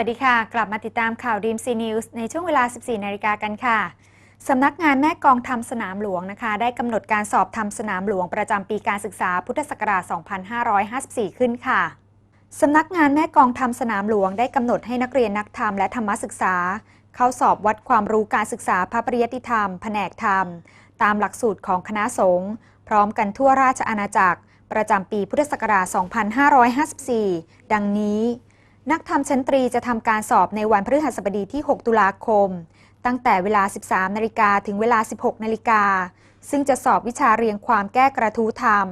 วัสดีค่ะ กลับมาติดตามข่าวดีมซีนิวส์ในช่วงเวลา 14 นาฬิกากันค่ะ สำนักงานแม่กองทำสนามหลวงนะคะ ได้กำหนดการสอบทำสนามหลวงประจำปีการศึกษาพุทธศักราช 2554 ขึ้นค่ะ สำนักงานแม่กองทำสนามหลวงได้กำหนดให้นักเรียนนักธรรมและธรรมศึกษา เข้าสอบวัดความรู้การศึกษาพระปริยติธรรม แผนกธรรม ตามหลักสูตรของคณะสงฆ์พร้อมกันทั่วราชอาณาจักร ประจำปีพุทธศักราช 2554 ดังนี้ นักธรรมชั้นตรีจะทำการสอบในวันพฤหัสบดีที่ 6 ตุลาคม ตั้งแต่เวลา 13 นาฬิกาถึงเวลา 16 นาฬิกา ซึ่งจะสอบวิชาเรียงความแก้กระทู้ธรรม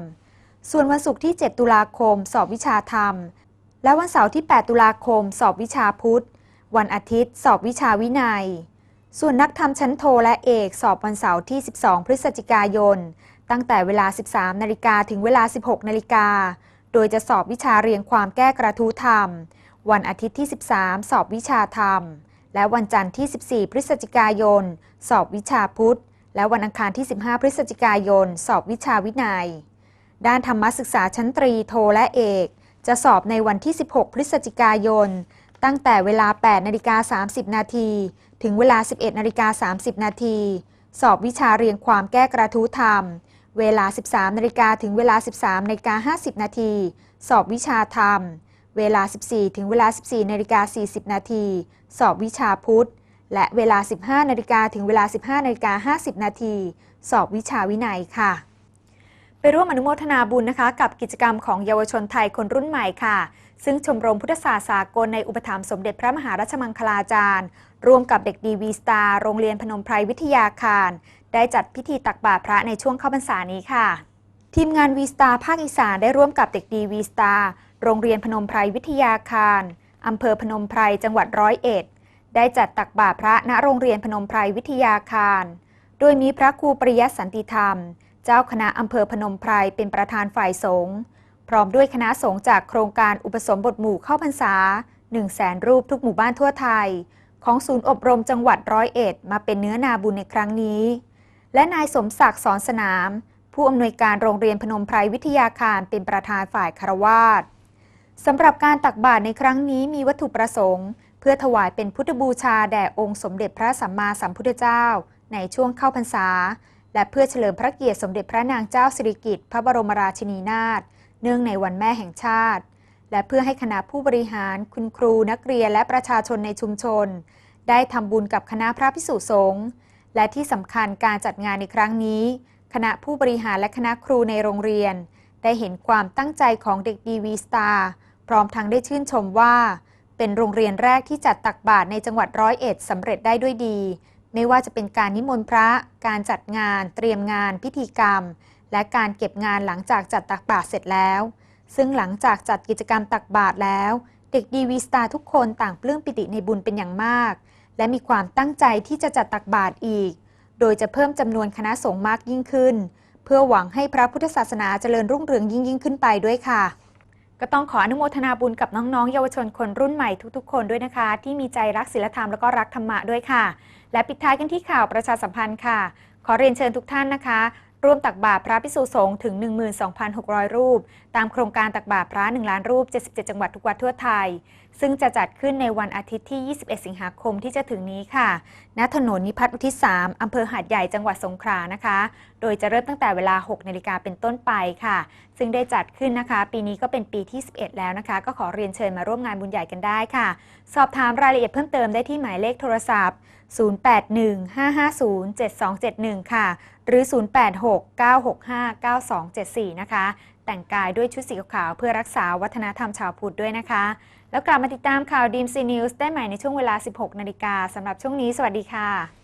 ส่วนวันศุกร์ที่ 7 ตุลาคม สอบวิชาธรรม และวันเสาร์ที่ 8 ตุลาคม สอบวิชาพุทธ วันอาทิตย์ สอบวิชาวินัย ส่วนนักธรรมชั้นโทและเอกสอบวันเสาร์ที่ 12 พฤศจิกายน ตั้งแต่เวลา 13 นาฬิกาถึงเวลา 16 นาฬิกา โดยจะสอบวิชาเรียงความแก้กระทู้ธรรม วันอาทิตย์ที่ 13 สอบวิชาธรรม และวันจันทร์ที่ 14 พฤศจิกายน สอบวิชาพุทธ และวันอังคารที่ 15 พฤศจิกายน สอบวิชาวินัย ด้านธรรมศึกษาชั้นตรีโทและเอก จะสอบในวันที่ 16 พฤศจิกายน ตั้งแต่เวลา 8 นาฬิกา 30 นาทีถึงเวลา 11 นาฬิกา 30 นาทีสอบวิชาเรียงความแก้กระทู้ธรรม เวลา 13 นาฬิกาถึงเวลา 13 นาฬิกา 50 นาที สอบวิชาธรรม เวลา 14 ถึงเวลา 14นาฬิกา40 นาที สอบวิชาพุทธ และเวลา 15นาฬิกาถึงเวลา 15นาฬิกา50 นาที สอบวิชาวินัยค่ะ ไปร่วมอนุโมทนาบุญนะคะ กับกิจกรรมของเยาวชนไทยคนรุ่นใหม่ค่ะ ซึ่งชมรมพุทธศาสตร์สากลในอุปถัมภ์สมเด็จพระมหารัชมังคลาจารย์ ร่วมกับเด็กดีวีสตาร์โรงเรียนพนมไพรวิทยาคาร ได้จัดพิธีตักบาตรพระในช่วงเข้าพรรษานี้ค่ะทีมงานวีสตาร์ภาคอีสานได้ร่วมกับเด็กดีวีสตาร์ โรงเรียนพนมไพรวิทยาคารอำเภอพนมไพรจังหวัดร้อยเอ็ด ได้จัดตักบาตรพระณโรงเรียนพนมไพรวิทยาคาร โดยมีพระครูปริยัติสันติธรรม เจ้าคณะอำเภอพนมไพรเป็นประธานฝ่ายสงฆ์พร้อมด้วยคณะสงฆ์จากโครงการอุปสมบทหมู่เข้าพรรษา1 0 0 0 0แสนรูปทุกหมู่บ้านทั่วไทย ของศูนย์อบรมจังหวัดร้อยเอ็ดมาเป็นเนื้อนาบุญในครั้งนี้ และนายสมศักดิ์สอนสนาม ผู้อำนวยการโรงเรียนพนมไพรวิทยาคารเป็นประธานฝ่ายคารวาส สำหรับการตักบาตรในครั้งนี้มีวัตถุประสงค์ เพื่อถวายเป็นพุทธบูชาแด่องค์สมเด็จพระสัมมาสัมพุทธเจ้า ในช่วงเข้าพรรษา และเพื่อเฉลิมพระเกียรติสมเด็จพระนางเจ้าสิริกิติ์พระบรมราชินีนาถเนื่องในวันแม่แห่งชาติ และเพื่อให้คณะผู้บริหาร คุณครูนักเรียนและประชาชนในชุมชน ได้ทำบุญกับคณะพระพิสุสงฆ์และที่สำคัญการจัดงานในครั้งนี้ คณะผู้บริหารและคณะครูในโรงเรียน ได้เห็นความตั้งใจของเด็กดีวีสตาร์พร้อมทั้งได้ชื่นชมว่า เป็นโรงเรียนแรกที่จัดตักบาตรในจังหวัดร้อยเอ็ดสำเร็จได้ด้วยดี ไม่ว่าจะเป็นการนิมนต์พระ การจัดงาน เตรียมงาน พิธีกรรม และการเก็บงานหลังจากจัดตักบาตรเสร็จแล้ว ซึ่งหลังจากจัดกิจกรรมตักบาตรแล้ว เด็กดีวีสตาร์ทุกคนต่างปลื้มปิติในบุญเป็นอย่างมาก และมีความตั้งใจที่จะจัดตักบาตรอีก โดยจะเพิ่มจำนวนคณะสงฆ์มากยิ่งขึ้น เพื่อหวังให้พระพุทธศาสนาเจริญรุ่งเรืองยิ่งยิ่งขึ้นไปด้วยค่ะ ก็ต้องขออนุโมทนาบุญกับน้องๆ เยาวชนคนรุ่นใหม่ทุกๆ คนด้วยนะคะ ที่มีใจรักศีลธรรมแล้วก็รักธรรมะด้วยค่ะ และปิดท้ายกันที่ข่าวประชาสัมพันธ์ค่ะ ขอเรียนเชิญทุกท่านนะคะ ร่วมตักบาตรพระพิสุสงฆ์ถึง 12,600 รูป ตามโครงการตักบาตรพระ 1 ล้านรูป 77 จังหวัดทุกวัดทั่วไทย ซึ่งจะจัดขึ้นในวันอาทิตย์ที่ 21 สิงหาคมที่จะถึงนี้ค่ะ ณ ถนนนิพัฒน์อุทิศ3อำเภอหาดใหญ่จังหวัดสงขลานะคะ โดยจะเริ่มตั้งแต่เวลา 6 นาฬิกาเป็นต้นไปค่ะ ซึ่งได้จัดขึ้นนะคะ ปีนี้ก็เป็นปีที่ 11 แล้วนะคะ ก็ขอเรียนเชิญมาร่วมงานบุญใหญ่กันได้ค่ะ สอบถามรายละเอียดเพิ่มเติมได้ที่หมายเลขโทรศัพท์0815507271 ค่ะ หรือ 0869659274 นะคะ แต่งกายด้วยชุดสีขาวเพื่อรักษาวัฒนธรรมชาวพุทธด้วยนะคะ แล้วกลับมาติดตามข่าวดีมซีนิวส์ได้ใหม่ในช่วงเวลา 16 นาฬิกาสำหรับช่วงนี้ สวัสดีค่ะ